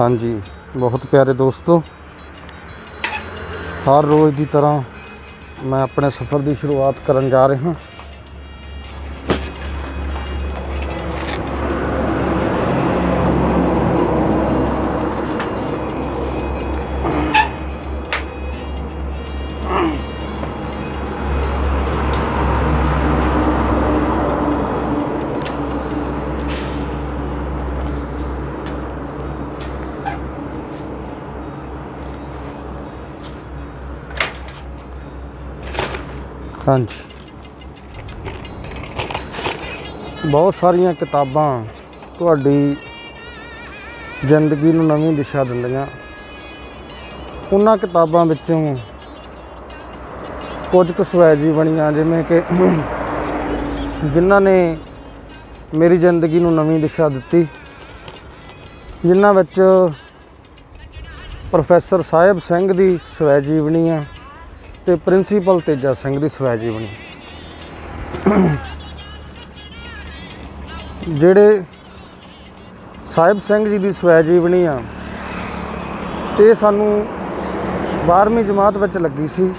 ਹਾਂਜੀ, ਬਹੁਤ ਪਿਆਰੇ ਦੋਸਤੋ। ਹਰ ਰੋਜ਼ ਦੀ ਤਰ੍ਹਾਂ ਮੈਂ ਆਪਣੇ ਸਫ਼ਰ ਦੀ ਸ਼ੁਰੂਆਤ ਕਰਨ ਜਾ ਰਿਹਾ ਹਾਂਜੀ। ਬਹੁਤ ਸਾਰੀਆਂ ਕਿਤਾਬਾਂ ਤੁਹਾਡੀ ਜ਼ਿੰਦਗੀ ਨੂੰ ਨਵੀਂ ਦਿਸ਼ਾ ਦਿੰਦੀਆਂ। ਉਹਨਾਂ ਕਿਤਾਬਾਂ ਵਿੱਚੋਂ ਕੁਝ ਕੁ ਸਵੈ ਜੀਵਨੀਆਂ, ਜਿਵੇਂ ਕਿ ਜਿਨ੍ਹਾਂ ਨੇ ਮੇਰੀ ਜ਼ਿੰਦਗੀ ਨੂੰ ਨਵੀਂ ਦਿਸ਼ਾ ਦਿੱਤੀ, ਜਿਨ੍ਹਾਂ ਵਿੱਚ ਪ੍ਰੋਫੈਸਰ ਸਾਹਿਬ ਸਿੰਘ ਦੀ ਸਵੈ ਜੀਵਨੀ ਆ ਤੇ ਪ੍ਰਿੰਸੀਪਲ ਤੇਜਾ ਸਿੰਘ ਦੀ ਸਵੈ ਜੀਵਨੀ ਜਿਹੜੇ ਸਾਹਿਬ ਸਿੰਘ ਜੀ ਦੀ ਸਵੈ ਜੀਵਨੀ ਆ ਇਹ ਸਾਨੂੰ 12ਵੀਂ ਜਮਾਤ ਵਿੱਚ ਲੱਗੀ ਸੀ।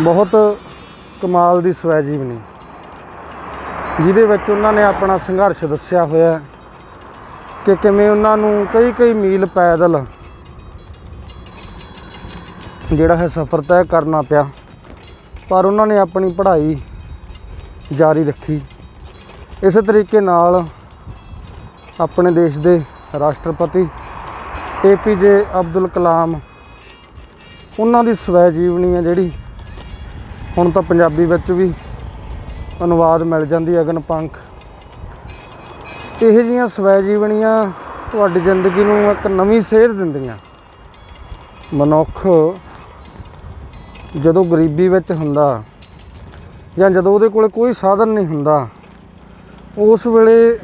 ਬਹੁਤ ਕਮਾਲ ਦੀ ਸਵੈ ਜੀਵਨੀ ਜਿਹਦੇ ਵਿੱਚ ਉਹਨਾਂ ਨੇ ਆਪਣਾ ਸੰਘਰਸ਼ ਦੱਸਿਆ ਹੋਇਆ ਕਿ ਕਿਵੇਂ ਉਹਨਾਂ ਨੂੰ ਕਈ ਕਈ ਮੀਲ ਪੈਦਲ ਜਿਹੜਾ ਹੈ ਸਫ਼ਰ ਤੈਅ ਕਰਨਾ ਪਿਆ, ਪਰ ਉਹਨਾਂ ਨੇ ਆਪਣੀ ਪੜ੍ਹਾਈ ਜਾਰੀ ਰੱਖੀ। ਇਸੇ ਤਰੀਕੇ ਨਾਲ ਆਪਣੇ ਦੇਸ਼ ਦੇ ਰਾਸ਼ਟਰਪਤੀ ਏਪੀਜੇ ਅਬਦੁਲ ਕਲਾਮ, ਉਹਨਾਂ ਦੀ ਸਵੈ ਜੀਵਨੀ ਹੈ ਜਿਹੜੀ, ਹੁਣ ਤਾਂ ਪੰਜਾਬੀ ਵਿੱਚ ਵੀ ਅਨੁਵਾਦ ਮਿਲ ਜਾਂਦੀ ਅਗਨ ਪੰਖ। ਇਹ ਜੀਆਂ ਸਵੈ ਜੀਵਨੀਆਂ ਤੁਹਾਡੀ ਜ਼ਿੰਦਗੀ ਨੂੰ ਇੱਕ ਨਵੀਂ ਸੇਧ ਦਿੰਦੀਆਂ। ਮਨੁੱਖ ਜਦੋਂ ਗਰੀਬੀ ਵਿੱਚ ਹੁੰਦਾ ਜਾਂ ਜਦੋਂ ਉਹਦੇ ਕੋਲੇ ਕੋਈ ਸਾਧਨ ਨਹੀਂ ਹੁੰਦਾ, ਉਸ ਵੇਲੇ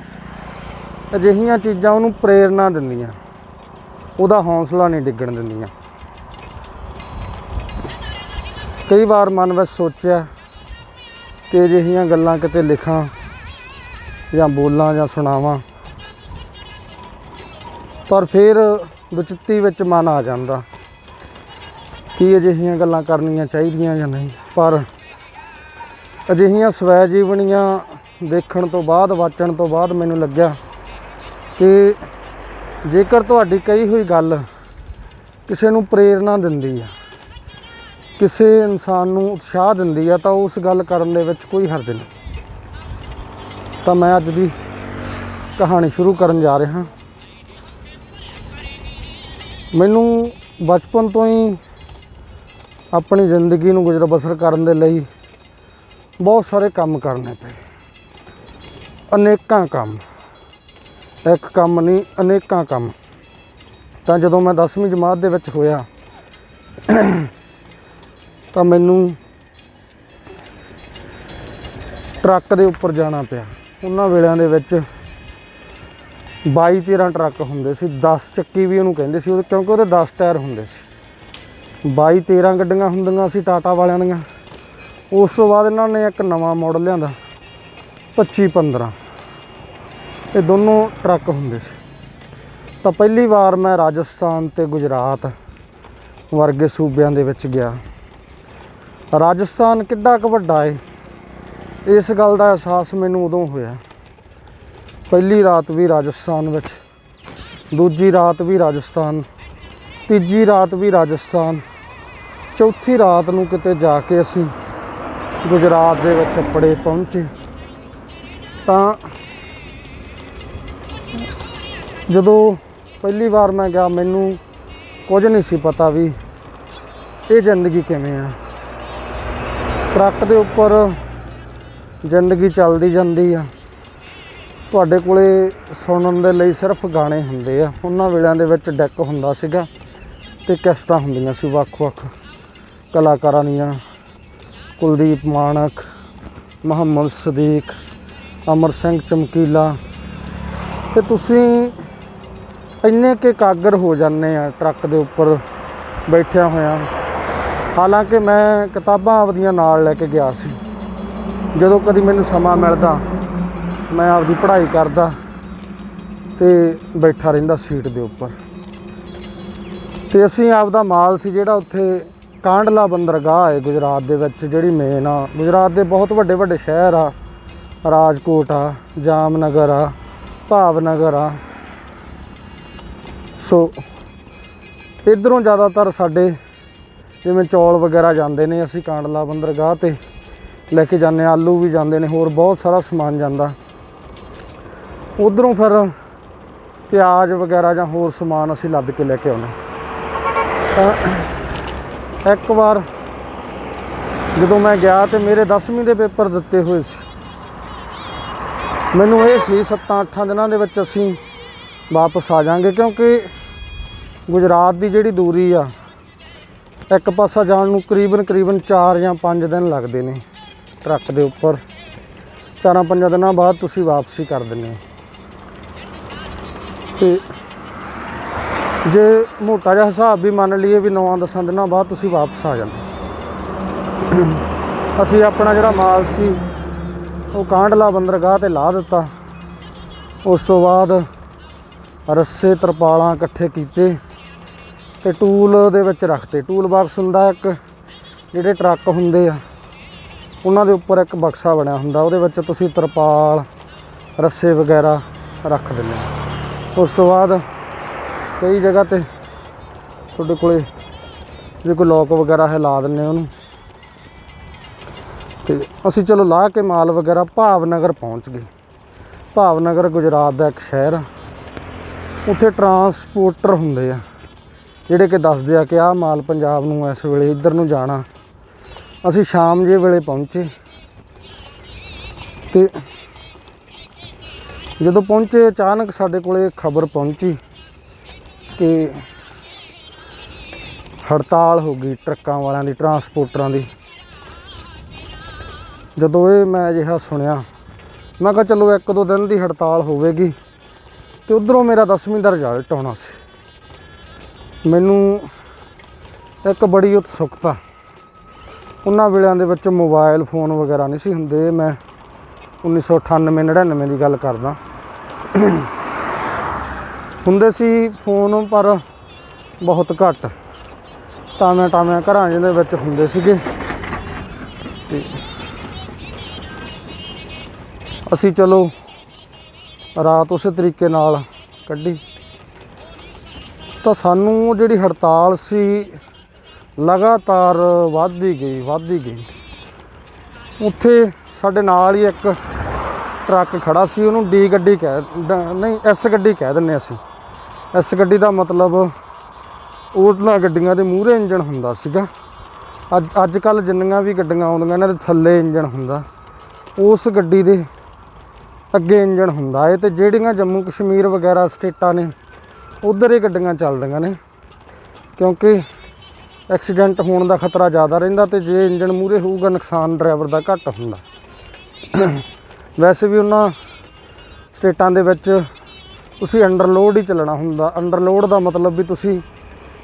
ਅਜਿਹੀਆਂ ਚੀਜ਼ਾਂ ਉਹਨੂੰ ਪ੍ਰੇਰਣਾ ਦਿੰਦੀਆਂ। ਉਹਦਾ ਹੌਸਲਾ ਨਹੀਂ ਡਿੱਗਣ ਦਿੰਦੀਆਂ। ਕਈ ਵਾਰ ਮਨ ਵਿੱਚ ਸੋਚਿਆ ਕਿ ਅਜਿਹੀਆਂ ਗੱਲਾਂ ਕਿਤੇ ਲਿਖਾਂ ਜਾਂ ਬੋਲਾਂ ਜਾਂ ਸੁਣਾਵਾਂ, ਪਰ ਫਿਰ ਦੁਚਿੱਤੀ ਵਿੱਚ ਮਨ ਆ ਜਾਂਦਾ। ਕੀ ਅਜਿਹੀਆਂ ਗੱਲਾਂ ਕਰਨੀਆਂ ਚਾਹੀਦੀਆਂ ਜਾਂ ਨਹੀਂ? ਪਰ ਅਜਿਹੀਆਂ ਸਵੈ ਜੀਵਨੀਆਂ ਦੇਖਣ ਤੋਂ ਬਾਅਦ, ਵਾਚਣ ਤੋਂ ਬਾਅਦ ਮੈਨੂੰ ਲੱਗਿਆ ਕਿ ਜੇਕਰ ਤੁਹਾਡੀ ਕਹੀ ਹੋਈ ਗੱਲ ਕਿਸੇ ਨੂੰ ਪ੍ਰੇਰਣਾ ਦਿੰਦੀ ਆ, ਕਿਸੇ ਇਨਸਾਨ ਨੂੰ ਉਤਸ਼ਾਹ ਦਿੰਦੀ ਆ, ਤਾਂ ਉਸ ਗੱਲ ਕਰਨ ਦੇ ਵਿੱਚ ਕੋਈ ਹਰਜ ਨਹੀਂ। ਤਾਂ ਮੈਂ ਅੱਜ ਦੀ ਕਹਾਣੀ ਸ਼ੁਰੂ ਕਰਨ ਜਾ ਰਿਹਾ ਮੈਨੂੰ ਬਚਪਨ ਤੋਂ ਹੀ ਆਪਣੀ ਜ਼ਿੰਦਗੀ ਨੂੰ ਗੁਜ਼ਰ ਬਸਰ ਕਰਨ ਦੇ ਲਈ ਬਹੁਤ ਸਾਰੇ ਕੰਮ ਕਰਨੇ ਪਏ। ਅਨੇਕਾਂ ਕੰਮ। ਇੱਕ ਕੰਮ ਨਹੀਂ, ਅਨੇਕਾਂ ਕੰਮ। ਤਾਂ ਜਦੋਂ ਮੈਂ 10ਵੀਂ ਜਮਾਤ ਦੇ ਵਿੱਚ ਹੋਇਆ, ਤਾਂ ਮੈਨੂੰ ਟਰੱਕ ਦੇ ਉੱਪਰ ਜਾਣਾ ਪਿਆ। ਉਹਨਾਂ ਵੇਲਿਆਂ ਦੇ ਵਿੱਚ 22 13 ਟਰੱਕ ਹੁੰਦੇ ਸੀ 10 ਚੱਕੀ ਵੀ ਉਹਨੂੰ ਕਹਿੰਦੇ ਸੀ, ਉਹ ਕਿਉਂਕਿ ਉਹਦੇ 10 ਟਾਇਰ ਹੁੰਦੇ ਸੀ। 22 13 ਗੱਡੀਆਂ ਹੁੰਦੀਆਂ ਸੀ ਟਾਟਾ ਵਾਲਿਆਂ ਦੀਆਂ। ਉਸ ਤੋਂ ਬਾਅਦ ਇਹਨਾਂ ਨੇ ਇੱਕ ਨਵਾਂ ਮਾਡਲ ਲਿਆਂਦਾ 25 15 ਇਹ ਦੋਨੋਂ ਟਰੱਕ ਹੁੰਦੇ ਸੀ। ਤਾਂ ਪਹਿਲੀ ਵਾਰ ਮੈਂ ਰਾਜਸਥਾਨ ਤੇ ਗੁਜਰਾਤ ਵਰਗੇ ਸੂਬਿਆਂ ਦੇ ਵਿੱਚ ਗਿਆ। ਰਾਜਸਥਾਨ ਕਿੱਡਾ ਕੁ ਵੱਡਾ ਏ। ਇਸ ਗੱਲ ਦਾ ਅਹਿਸਾਸ ਮੈਨੂੰ ਉਦੋਂ ਹੋਇਆ। ਪਹਿਲੀ ਰਾਤ ਵੀ ਰਾਜਸਥਾਨ ਵਿੱਚ, ਦੂਜੀ ਰਾਤ ਵੀ ਰਾਜਸਥਾਨ, ਤੀਜੀ ਰਾਤ ਵੀ ਰਾਜਸਥਾਨ। ਚੌਥੀ ਰਾਤ ਨੂੰ ਕਿਤੇ ਜਾ ਕੇ ਅਸੀਂ ਗੁਜਰਾਤ ਦੇ ਵਿੱਚ ਪੜੇ ਪਹੁੰਚੇ। ਤਾਂ ਜਦੋਂ ਪਹਿਲੀ ਵਾਰ ਮੈਂ ਗਿਆ, ਮੈਨੂੰ ਕੁਝ ਨਹੀਂ ਸੀ ਪਤਾ ਵੀ ਇਹ ਜ਼ਿੰਦਗੀ ਕਿਵੇਂ ਆ। ਟਰੱਕ ਦੇ ਉੱਪਰ ਜ਼ਿੰਦਗੀ ਚੱਲਦੀ ਜਾਂਦੀ ਆ। ਤੁਹਾਡੇ ਕੋਲੇ ਸੁਣਨ ਦੇ ਲਈ ਸਿਰਫ ਗਾਣੇ ਹੁੰਦੇ ਆ। ਉਹਨਾਂ ਵੇਲਿਆਂ ਦੇ ਵਿੱਚ ਡੈਕ ਹੁੰਦਾ ਸੀਗਾ ਤੇ ਕੈਸਟਾਂ ਹੁੰਦੀਆਂ ਸੀ ਵੱਖ-ਵੱਖ। ਕਲਾਕਾਰਾਂ ਦੀਆਂ। ਕੁਲਦੀਪ ਮਾਨਕ ਮੁਹੰਮਦ ਸਦੀਕ, ਅਮਰ ਸਿੰਘ ਚਮਕੀਲਾ। ਤੇ ਤੁਸੀਂ ਇੰਨੇ ਕਿ ਕਾਗਰ ਹੋ ਜਾਂਦੇ ਆ ਟਰੱਕ ਦੇ ਉੱਪਰ ਬੈਠਿਆ ਹੋਇਆ। ਹਾਲਾਂਕਿ ਮੈਂ ਕਿਤਾਬਾਂ ਆਪਦੀਆਂ ਨਾਲ ਲੈ ਕੇ ਗਿਆ ਸੀ। ਜਦੋਂ ਕਦੀ ਮੈਨੂੰ ਸਮਾਂ ਮਿਲਦਾ, ਮੈਂ ਆਪਦੀ ਪੜ੍ਹਾਈ ਕਰਦਾ ਤੇ ਬੈਠਾ ਰਹਿੰਦਾ ਸੀਟ ਦੇ ਉੱਪਰ। ਤੇ ਅਸੀਂ ਆਪਦਾ ਮਾਲ ਸੀ ਜਿਹੜਾ ਉੱਥੇ ਕਾਂਡਲਾ ਬੰਦਰਗਾਹ ਹੈ ਗੁਜਰਾਤ ਦੇ ਵਿੱਚ ਜਿਹੜੀ ਮੇਨ ਆ। ਗੁਜਰਾਤ ਦੇ ਬਹੁਤ ਵੱਡੇ ਵੱਡੇ ਸ਼ਹਿਰ ਆ। ਰਾਜਕੋਟ ਆ ਜਾਮਨਗਰ ਆ ਭਾਵਨਗਰ ਆ। ਸੋ ਇਧਰੋਂ ਜ਼ਿਆਦਾਤਰ ਸਾਡੇ ਜਿਵੇਂ ਚੌਲ ਵਗੈਰਾ ਜਾਂਦੇ ਨੇ ਅਸੀਂ ਕਾਂਡਲਾ ਬੰਦਰਗਾਹ ਤੇ ਲੈ ਕੇ ਜਾਂਦੇ ਹਾਂ, ਆਲੂ ਵੀ ਜਾਂਦੇ ਨੇ ਹੋਰ ਬਹੁਤ ਸਾਰਾ ਸਮਾਨ ਜਾਂਦਾ। ਉਧਰੋਂ ਫਿਰ ਪਿਆਜ਼ ਵਗੈਰਾ ਜਾਂ ਹੋਰ ਸਮਾਨ ਅਸੀਂ ਲੱਦ ਕੇ ਲੈ ਕੇ ਆਉਂਦੇ ਤਾਂ ਇੱਕ ਵਾਰ ਜਦੋਂ ਮੈਂ ਗਿਆ ਤੇ ਮੇਰੇ 10ਵੀਂ ਦੇ ਪੇਪਰ ਦਿੱਤੇ ਹੋਏ ਸੀ। ਮੈਨੂੰ ਇਹ ਸੀ 7-8 ਦਿਨਾਂ ਦੇ ਵਿੱਚ ਅਸੀਂ ਵਾਪਸ ਆ ਜਾਾਂਗੇ ਕਿਉਂਕਿ ਗੁਜਰਾਤ ਦੀ ਜਿਹੜੀ ਦੂਰੀ ਆ, ਇੱਕ ਪਾਸਾ ਜਾਣ ਨੂੰ ਕਰੀਬਨ ਕਰੀਬਨ 4 ਜਾਂ 5 ਦਿਨ ਲੱਗਦੇ ਨੇ ਟਰੱਕ ਦੇ ਉੱਪਰ। ਚਾਰਾਂ ਪੰਜਾਂ ਦਿਨਾਂ ਬਾਅਦ ਤੁਸੀਂ ਵਾਪਸੀ ਕਰ ਦਿੰਦੇ ਹੋ। ਤੇ ਜੇ ਮੋਟਾ ਜਿਹਾ ਹਿਸਾਬ ਵੀ ਮੰਨ ਲਈਏ ਵੀ 9-10 ਦਿਨਾਂ ਬਾਅਦ ਤੁਸੀਂ ਵਾਪਸ ਆ ਜਾਣਾ ਅਸੀਂ ਆਪਣਾ ਜਿਹੜਾ ਮਾਲ ਸੀ, ਉਹ ਕਾਂਡਲਾ ਬੰਦਰਗਾਹ ਤੇ ਲਾ ਦਿੱਤਾ। ਉਸ ਤੋਂ ਬਾਅਦ ਰੱਸੇ ਤਰਪਾਲਾਂ ਇਕੱਠੇ ਕੀਤੇ ਤੇ ਟੂਲ ਦੇ ਵਿੱਚ ਰੱਖਤੇ। ਟੂਲ ਬਾਕਸ ਹੁੰਦਾ ਇੱਕ, ਜਿਹੜੇ ਟਰੱਕ ਹੁੰਦੇ ਆ, ਉਹਨਾਂ ਦੇ ਉੱਪਰ ਇੱਕ ਬਕਸਾ ਬਣਿਆ ਹੁੰਦਾ। ਉਹਦੇ ਵਿੱਚ ਤੁਸੀਂ ਤਰਪਾਲ, ਰੱਸੇ ਵਗੈਰਾ ਰੱਖ ਦਿੰਦੇ ਉਸ ਤੋਂ ਬਾਅਦ ਕਈ ਜਗ੍ਹਾ ਤੇ ਤੁਹਾਡੇ ਕੋਲੇ ਜੇ ਕੋਈ ਲੋਕ ਵਗੈਰਾ ਹੈ, ਲਾ ਦਿੰਦੇ ਉਹਨੂੰ। ਤੇ ਅਸੀਂ ਚਲੋ ਲਾ ਕੇ ਮਾਲ ਵਗੈਰਾ ਭਾਵਨਗਰ ਪਹੁੰਚ ਗਏ। ਭਾਵਨਗਰ ਗੁਜਰਾਤ ਦਾ ਇੱਕ ਸ਼ਹਿਰ ਆ। ਉੱਥੇ ਟਰਾਂਸਪੋਰਟਰ ਹੁੰਦੇ ਆ, ਜਿਹੜੇ ਕਿ ਦੱਸਦੇ ਆ ਕਿ ਆਹ ਮਾਲ ਪੰਜਾਬ ਨੂੰ ਇਸ ਵੇਲੇ ਇੱਧਰ ਨੂੰ ਜਾਣਾ। ਅਸੀਂ ਸ਼ਾਮ ਜੇ ਵੇਲੇ ਪਹੁੰਚੇ। ਤੇ ਜਦੋਂ ਪਹੁੰਚੇ, ਅਚਾਨਕ ਸਾਡੇ ਕੋਲੇ ਖਬਰ ਪਹੁੰਚੀ। ਕਿ ਹੜਤਾਲ ਹੋ ਗਈ ਟਰੱਕਾਂ ਵਾਲਿਆਂ ਦੀ, ਟਰਾਂਸਪੋਰਟਰਾਂ ਦੀ। ਜਦੋਂ ਇਹ ਮੈਂ ਅਜਿਹਾ ਸੁਣਿਆ, ਮੈਂ ਕਿਹਾ ਚਲੋ ਇੱਕ ਦੋ ਦਿਨ ਦੀ ਹੜਤਾਲ ਹੋਵੇਗੀ ਤੇ ਉਧਰੋਂ ਮੇਰਾ 10ਵੀਂ ਦਾ ਰਿਜ਼ਲਟ ਆਉਣਾ ਸੀ। ਮੈਨੂੰ ਇੱਕ ਬੜੀ ਉਤਸੁਕਤਾ, ਉਹਨਾਂ ਵੇਲਿਆਂ ਦੇ ਵਿੱਚ ਮੋਬਾਈਲ ਫੋਨ ਵਗੈਰਾ ਨਹੀਂ ਸੀ ਹੁੰਦੇ। ਮੈਂ 1998 99 ਦੀ ਗੱਲ ਕਰਦਾ। ਹੁੰਦੇ ਸੀ ਫੋਨ, ਪਰ ਬਹੁਤ ਘੱਟ। ਟਾਵੇਂ ਟਾਵੇਂ ਘਰਾਂ ਜਿਹਦੇ ਵਿੱਚ ਹੁੰਦੇ ਸੀਗੇ। ਤੇ ਅਸੀਂ ਚਲੋ ਰਾਤ ਉਸੇ ਤਰੀਕੇ ਨਾਲ ਕੱਢੀ। ਤਾਂ ਸਾਨੂੰ ਜਿਹੜੀ ਹੜਤਾਲ ਸੀ, ਲਗਾਤਾਰ ਵੱਧਦੀ ਗਈ ਵੱਧਦੀ ਗਈ। ਉੱਥੇ ਸਾਡੇ ਨਾਲ ਹੀ ਇੱਕ ਟਰੱਕ ਖੜਾ ਸੀ, ਉਹਨੂੰ ਡੀ ਗੱਡੀ ਕਹਿ ਡ- ਨਹੀਂ, ਐਸ ਗੱਡੀ ਕਹਿ ਦਿੰਨੇ ਅਸੀਂ। ਐਸ ਗੱਡੀ ਦਾ ਮਤਲਬ ਉਹਨਾਂ ਗੱਡੀਆਂ ਦੇ ਮੂਹਰੇ ਇੰਜਣ ਹੁੰਦਾ ਸੀਗਾ। ਅੱਜ ਅੱਜ ਕੱਲ ਜਿੰਨੀਆਂ ਵੀ ਗੱਡੀਆਂ ਆਉਂਦੀਆਂ, ਇਹਨਾਂ ਦੇ ਥੱਲੇ ਇੰਜਣ ਹੁੰਦਾ। ਉਸ ਗੱਡੀ ਦੇ ਅੱਗੇ ਇੰਜਣ ਹੁੰਦਾ ਏ ਤੇ ਜਿਹੜੀਆਂ ਜੰਮੂ ਕਸ਼ਮੀਰ ਵਗੈਰਾ ਸਟੇਟਾਂ ਨੇ, ਉਧਰ ਇਹ ਗੱਡੀਆਂ ਚੱਲਦੀਆਂ ਨੇ। ਕਿਉਂਕਿ ਐਕਸੀਡੈਂਟ ਹੋਣ ਦਾ ਖਤਰਾ ਜ਼ਿਆਦਾ ਰਹਿੰਦਾ ਤੇ ਜੇ ਇੰਜਣ ਮੂਰੇ ਹੋਊਗਾ, ਨੁਕਸਾਨ ਡਰਾਈਵਰ ਦਾ ਘੱਟ ਹੁੰਦਾ। ਵੈਸੇ ਵੀ ਉਹਨਾਂ ਸਟੇਟਾਂ ਦੇ ਵਿੱਚ ਤੁਸੀਂ ਅੰਡਰਲੋਡ ਹੀ ਚੱਲਣਾ ਹੁੰਦਾ। ਅੰਡਰਲੋਡ ਦਾ ਮਤਲਬ ਵੀ ਤੁਸੀਂ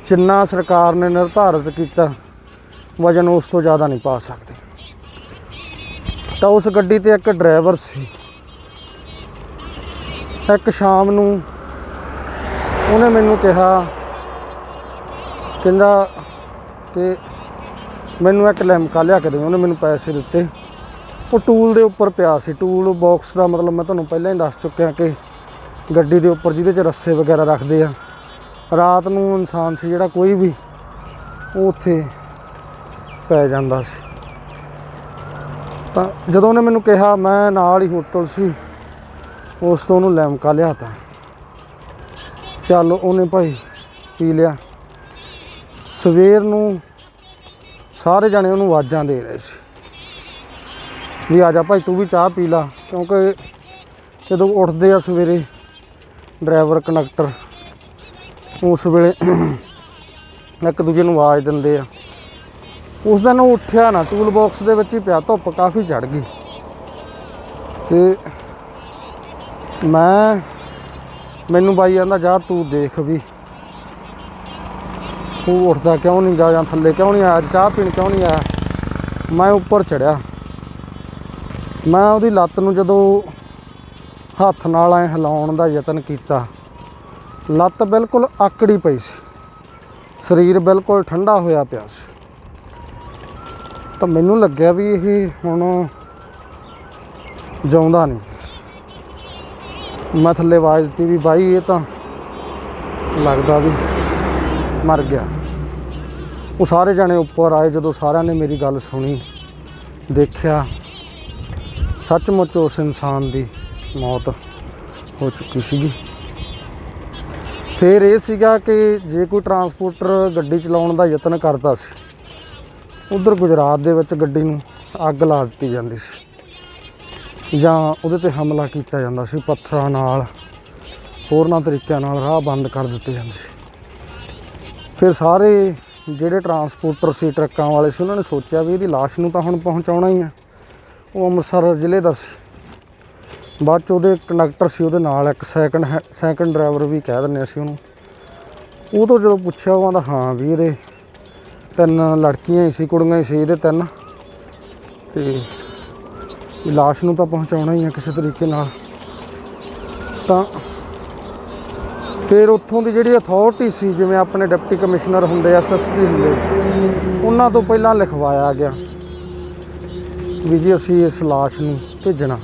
ਜਿੰਨਾ ਸਰਕਾਰ ਨੇ ਨਿਰਧਾਰਿਤ ਕੀਤਾ, ਵਜਨ ਉਸ ਤੋਂ ਜ਼ਿਆਦਾ ਨਹੀਂ ਪਾ ਸਕਦੇ। ਤਾਂ ਉਸ ਗੱਡੀ ਤੇ ਇੱਕ ਡਰਾਈਵਰ ਸੀ। ਇੱਕ ਸ਼ਾਮ ਨੂੰ ਉਹਨੇ ਮੈਨੂੰ ਕਿਹਾ, ਕਹਿੰਦਾ ਕਿ ਮੈਨੂੰ ਇੱਕ ਲੈਮਕਾ ਲਿਆ ਕੇ ਦੇ, ਉਹਨੇ ਮੈਨੂੰ ਪੈਸੇ ਦਿੱਤੇ। ਉਹ ਟੂਲ ਦੇ ਉੱਪਰ ਪਿਆ ਸੀ, ਟੂਲ ਬਾਕਸ ਦਾ ਮਤਲਬ ਮੈਂ ਤੁਹਾਨੂੰ ਪਹਿਲਾਂ ਹੀ ਦੱਸ ਚੁੱਕਿਆ ਕਿ ਗੱਡੀ ਦੇ ਉੱਪਰ ਜਿਹਦੇ 'ਚ ਰੱਸੇ ਵਗੈਰਾ ਰੱਖਦੇ ਆ। ਰਾਤ ਨੂੰ ਇਨਸਾਨ ਸੀ ਜਿਹੜਾ ਕੋਈ ਵੀ ਉਹ ਉੱਥੇ ਪੈ ਜਾਂਦਾ ਸੀ। ਤਾਂ ਜਦੋਂ ਉਹਨੇ ਮੈਨੂੰ ਕਿਹਾ, ਮੈਂ ਨਾਲ ਹੀ ਹੋਟਲ ਸੀ, ਉਸ ਤੋਂ ਉਹਨੂੰ ਲੈਮਕਾ ਲਿਆਤਾ ਚੱਲ ਉਹਨੇ ਭਾਈ ਪੀ ਲਿਆ। ਸਵੇਰ ਨੂੰ ਸਾਰੇ ਜਣੇ ਉਹਨੂੰ ਆਵਾਜ਼ਾਂ ਦੇ ਰਹੇ ਸੀ। ਵੀ ਆ ਜਾ ਭਾਈ, ਤੂੰ ਵੀ ਚਾਹ ਪੀ ਲਾ। ਕਿਉਂਕਿ ਜਦੋਂ ਉੱਠਦੇ ਆ ਸਵੇਰੇ ਡਰਾਈਵਰ, ਕੰਡਕਟਰ, ਉਸ ਵੇਲੇ ਇੱਕ ਦੂਜੇ ਨੂੰ ਆਵਾਜ਼ ਦਿੰਦੇ ਆ। ਉਸ ਦਿਨ ਉਹ ਉੱਠਿਆ ਨਾ ਟੂਲ ਬਾਕਸ ਦੇ ਵਿੱਚ ਹੀ ਪਿਆ, ਧੁੱਪ ਕਾਫੀ ਚੜ ਗਈ। ਤੇ ਮੈਂ, ਮੈਨੂੰ ਬਾਈ ਕਹਿੰਦਾ ਜਾ ਤੂੰ ਦੇਖ ਵੀ, ਤੂੰ ਉੱਠਦਾ ਕਿਉਂ ਨਹੀਂ ਗਾ ਜਾਂ ਥੱਲੇ ਕਿਉਂ ਨਹੀਂ ਆਇਆ, ਚਾਹ ਪੀਣ ਕਿਉਂ ਨਹੀਂ ਆਇਆ? ਮੈਂ ਉੱਪਰ ਚੜਿਆ ਮੈਂ ਉਹਦੀ ਲੱਤ ਨੂੰ ਜਦੋਂ ਹੱਥ ਨਾਲ ਐ ਹਿਲਾਉਣ ਦਾ ਯਤਨ ਕੀਤਾ, ਲੱਤ ਬਿਲਕੁਲ ਆਕੜੀ ਪਈ ਸੀ। ਸਰੀਰ ਬਿਲਕੁਲ ਠੰਡਾ ਹੋਇਆ ਪਿਆ ਸੀ। ਤਾਂ ਮੈਨੂੰ ਲੱਗਿਆ ਵੀ ਇਹ ਹੁਣ ਜਿਉਂਦਾ ਨਹੀਂ। ਮੈਂ ਥੱਲੇ ਆਵਾਜ਼ ਦਿੱਤੀ ਵੀ ਬਾਈ, ਇਹ ਤਾਂ ਲੱਗਦਾ ਵੀ ਮਰ ਗਿਆ। ਉਹ ਸਾਰੇ ਜਾਣੇ ਉੱਪਰ ਆਏ ਜਦੋਂ ਸਾਰਿਆਂ ਨੇ ਮੇਰੀ ਗੱਲ ਸੁਣੀ, ਦੇਖਿਆ ਸੱਚਮੁੱਚ ਉਸ ਇਨਸਾਨ ਦੀ ਮੌਤ ਹੋ ਚੁੱਕੀ ਸੀਗੀ। ਫਿਰ ਇਹ ਸੀਗਾ ਕਿ ਜੇ ਕੋਈ ਟਰਾਂਸਪੋਰਟਰ ਗੱਡੀ ਚਲਾਉਣ ਦਾ ਯਤਨ ਕਰਦਾ ਸੀ, ਉਧਰ ਗੁਜਰਾਤ ਦੇ ਵਿੱਚ ਗੱਡੀ ਨੂੰ ਅੱਗ ਲਾ ਦਿੱਤੀ ਜਾਂਦੀ ਸੀ ਜਾਂ ਉਹਦੇ ਤੇ ਹਮਲਾ ਕੀਤਾ ਜਾਂਦਾ ਸੀ, ਪੱਥਰਾਂ ਨਾਲ, ਹੋਰਨਾਂ ਤਰੀਕਿਆਂ ਨਾਲ ਰਾਹ ਬੰਦ ਕਰ ਦਿੱਤੇ ਜਾਂਦੇ ਸੀ। ਫਿਰ ਸਾਰੇ ਜਿਹੜੇ ਟਰਾਂਸਪੋਰਟਰ ਸੀ, ਟਰੱਕਾਂ ਵਾਲੇ ਸੀ, ਉਹਨਾਂ ਨੇ ਸੋਚਿਆ ਵੀ ਇਹਦੀ ਲਾਸ਼ ਨੂੰ ਤਾਂ ਹੁਣ ਪਹੁੰਚਾਉਣਾ ਹੀ ਆ। ਉਹ ਅੰਮ੍ਰਿਤਸਰ ਜ਼ਿਲ੍ਹੇ ਦਾ ਸੀ। ਬਾਅਦ ਚ ਉਹਦੇ ਕੰਡਕਟਰ ਸੀ, ਉਹਦੇ ਨਾਲ ਇੱਕ ਸੈਕੰਡ ਸੈਕੰਡ ਡਰਾਈਵਰ ਵੀ ਕਹਿ ਦਿੰਦੇ ਅਸੀਂ ਉਹਨੂੰ। ਉਹ ਤੋਂ ਜਦੋਂ ਪੁੱਛਿਆ, ਉਹ ਆਂਦਾ, ਹਾਂ ਵੀ ਇਹਦੇ ਤਿੰਨ ਲੜਕੀਆਂ ਹੀ ਸੀ, ਕੁੜੀਆਂ ਹੀ ਸੀ ਇਹਦੇ ਤਿੰਨ। ਤੇ ਲਾਸ਼ ਨੂੰ ਤਾਂ ਪਹੁੰਚਾਉਣਾ ਹੀ ਆ ਕਿਸੇ ਤਰੀਕੇ ਨਾਲ। ਤਾਂ ਫਿਰ ਉੱਥੋਂ ਦੀ ਜਿਹੜੀ ਅਥਾਰਟੀ ਸੀ, ਜਿਵੇਂ ਆਪਣੇ ਡਿਪਟੀ ਕਮਿਸ਼ਨਰ ਹੁੰਦੇ ਐਸਐਸਪੀ ਹੁੰਦੇ, ਉਹਨਾਂ ਤੋਂ ਪਹਿਲਾਂ ਲਿਖਵਾਇਆ ਗਿਆ। ਵੀ ਜੀ ਅਸੀਂ ਇਸ ਲਾਸ਼ ਨੂੰ ਭੇਜਣਾ।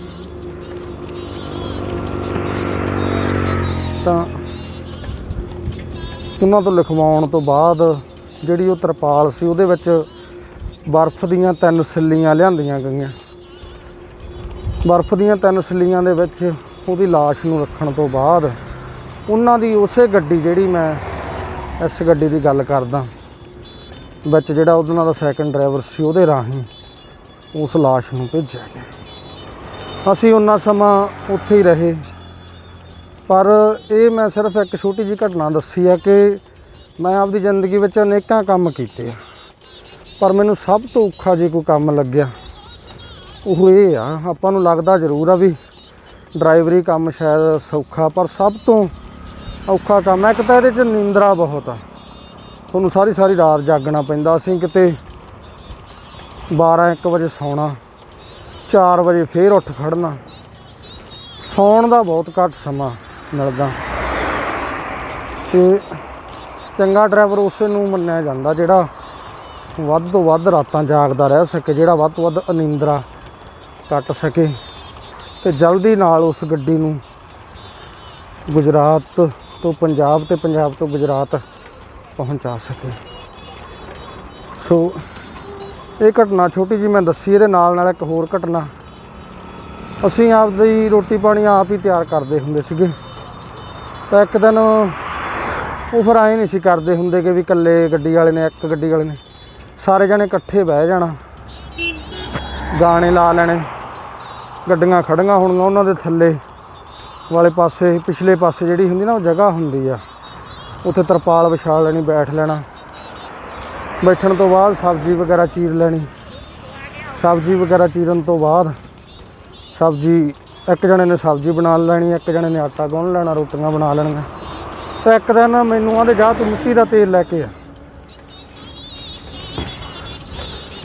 ਤਾਂ ਉਹਨਾਂ ਤੋਂ ਲਿਖਵਾਉਣ ਤੋਂ ਬਾਅਦ ਜਿਹੜੀ ਉਹ ਤਰਪਾਲ ਸੀ ਉਹਦੇ ਵਿੱਚ ਬਰਫ਼ ਦੀਆਂ ਤਿੰਨ ਸਿੱਲੀਆਂ ਲਿਆਂਦੀਆਂ ਗਈਆਂ। ਬਰਫ਼ ਦੀਆਂ ਤਿੰਨ ਸਿੱਲੀਆਂ ਦੇ ਵਿੱਚ ਉਹਦੀ ਲਾਸ਼ ਨੂੰ ਰੱਖਣ ਤੋਂ ਬਾਅਦ ਉਹਨਾਂ ਦੀ ਉਸੇ ਗੱਡੀ ਜਿਹੜੀ ਮੈਂ ਇਸ ਗੱਡੀ ਦੀ ਗੱਲ ਕਰਦਾ, ਵਿੱਚ ਜਿਹੜਾ ਉਹਨਾਂ ਦਾ ਸੈਕੰਡ ਡਰਾਈਵਰ ਸੀ ਉਹਦੇ ਰਾਹੀਂ ਉਸ ਲਾਸ਼ ਨੂੰ ਭੇਜਿਆ ਗਿਆ। ਅਸੀਂ ਉਹਨਾਂ ਸਮਾਂ ਉੱਥੇ ਹੀ ਰਹੇ। ਪਰ ਇਹ ਮੈਂ ਸਿਰਫ ਇੱਕ ਛੋਟੀ ਜਿਹੀ ਘਟਨਾ ਦੱਸੀ ਆ ਕਿ ਮੈਂ ਆਪਦੀ ਜ਼ਿੰਦਗੀ ਵਿੱਚ ਅਨੇਕਾਂ ਕੰਮ ਕੀਤੇ ਆ। ਪਰ ਮੈਨੂੰ ਸਭ ਤੋਂ ਔਖਾ ਜੇ ਕੋਈ ਕੰਮ ਲੱਗਿਆ, ਉਹ ਇਹ ਆ, ਆਪਾਂ ਨੂੰ ਲੱਗਦਾ ਜ਼ਰੂਰ ਆ ਵੀ ਡਰਾਈਵਰੀ ਕੰਮ ਸ਼ਾਇਦ ਸੌਖਾ, ਪਰ ਸਭ ਤੋਂ ਔਖਾ ਕੰਮ ਹੈ ਇੱਕ ਤਾਂ ਇਹਦੇ 'ਚ ਨਿੰਦਰਾ ਬਹੁਤ ਆ। ਤੁਹਾਨੂੰ ਸਾਰੀ ਸਾਰੀ ਰਾਤ ਜਾਗਣਾ ਪੈਂਦਾ, ਅਸੀਂ ਕਿਤੇ 12 1 ਵਜੇ ਸੌਣਾ 4 ਵਜੇ ਫੇਰ ਉੱਠ ਖੜਨਾ ਸੌਣ ਦਾ ਬਹੁਤ ਘੱਟ ਸਮਾਂ ਮਿਲਦਾ। ਤੇ ਚੰਗਾ ਡਰਾਈਵਰ ਉਸੇ ਨੂੰ ਮੰਨਿਆ ਜਾਂਦਾ ਜਿਹੜਾ ਵੱਧ ਤੋਂ ਵੱਧ ਰਾਤਾਂ ਜਾਗਦਾ ਰਹਿ ਸਕੇ, ਜਿਹੜਾ ਵੱਧ ਤੋਂ ਵੱਧ ਅਨਿੰਦਰਾ ਕੱਟ ਸਕੇ ਤੇ ਜਲਦੀ ਨਾਲ ਉਸ ਗੱਡੀ ਨੂੰ ਗੁਜਰਾਤ ਤੋਂ ਪੰਜਾਬ ਤੇ ਪੰਜਾਬ ਤੋਂ ਗੁਜਰਾਤ ਪਹੁੰਚਾ ਸਕੇ। ਸੋ ਇਹ ਘਟਨਾ ਛੋਟੀ ਜੀ ਮੈਂ ਦੱਸੀ, ਇਹਦੇ ਨਾਲ ਨਾਲ ਇੱਕ ਹੋਰ ਘਟਨਾ। ਅਸੀਂ ਆਪਦੀ ਰੋਟੀ ਪਾਣੀ ਆਪ ਹੀ ਤਿਆਰ ਕਰਦੇ ਹੁੰਦੇ ਸੀਗੇ। ਤਾਂ ਇੱਕ ਦਿਨ ਉਹ ਫਿਰ ਆਏ ਨਹੀਂ ਸੀ ਕਰਦੇ ਹੁੰਦੇ ਕਿ ਵੀ ਇਕੱਲੇ ਗੱਡੀ ਵਾਲੇ ਨੇ, ਇੱਕ ਗੱਡੀ ਵਾਲੇ ਨੇ। ਸਾਰੇ ਜਣੇ ਇਕੱਠੇ ਬਹਿ ਜਾਣਾ। ਗਾਣੇ ਲਾ ਲੈਣੇ। ਗੱਡੀਆਂ ਖੜੀਆਂ ਹੋਣਗੀਆਂ ਉਹਨਾਂ ਦੇ ਥੱਲੇ। ਵਾਲੇ ਪਾਸੇ, ਪਿਛਲੇ ਪਾਸੇ ਜਿਹੜੀ ਹੁੰਦੀ ਨਾ, ਉਹ ਜਗ੍ਹਾ ਹੁੰਦੀ ਆ। ਉੱਥੇ ਤਰਪਾਲ ਵਿਛਾ ਲੈਣੀ, ਬੈਠ ਲੈਣਾ। ਬੈਠਣ ਤੋਂ ਬਾਅਦ ਸਬਜ਼ੀ ਵਗੈਰਾ ਚੀਰ ਲੈਣੀ। ਸਬਜ਼ੀ ਵਗੈਰਾ ਚੀਰਨ ਤੋਂ ਬਾਅਦ ਸਬਜ਼ੀ, ਇੱਕ ਜਣੇ ਨੇ ਸਬਜ਼ੀ ਬਣਾ ਲੈਣੀ, ਇੱਕ ਜਣੇ ਨੇ ਆਟਾ ਗੁੰਨ ਲੈਣਾ, ਰੋਟੀਆਂ ਬਣਾ ਲੈਣੀਆਂ। ਤੇ ਇੱਕ ਦਿਨ ਮੈਨੂੰ ਆਂਦੇ ਜਾ ਤੂੰ ਮਿੱਟੀ ਦਾ ਤੇਲ ਲੈ ਕੇ ਆ।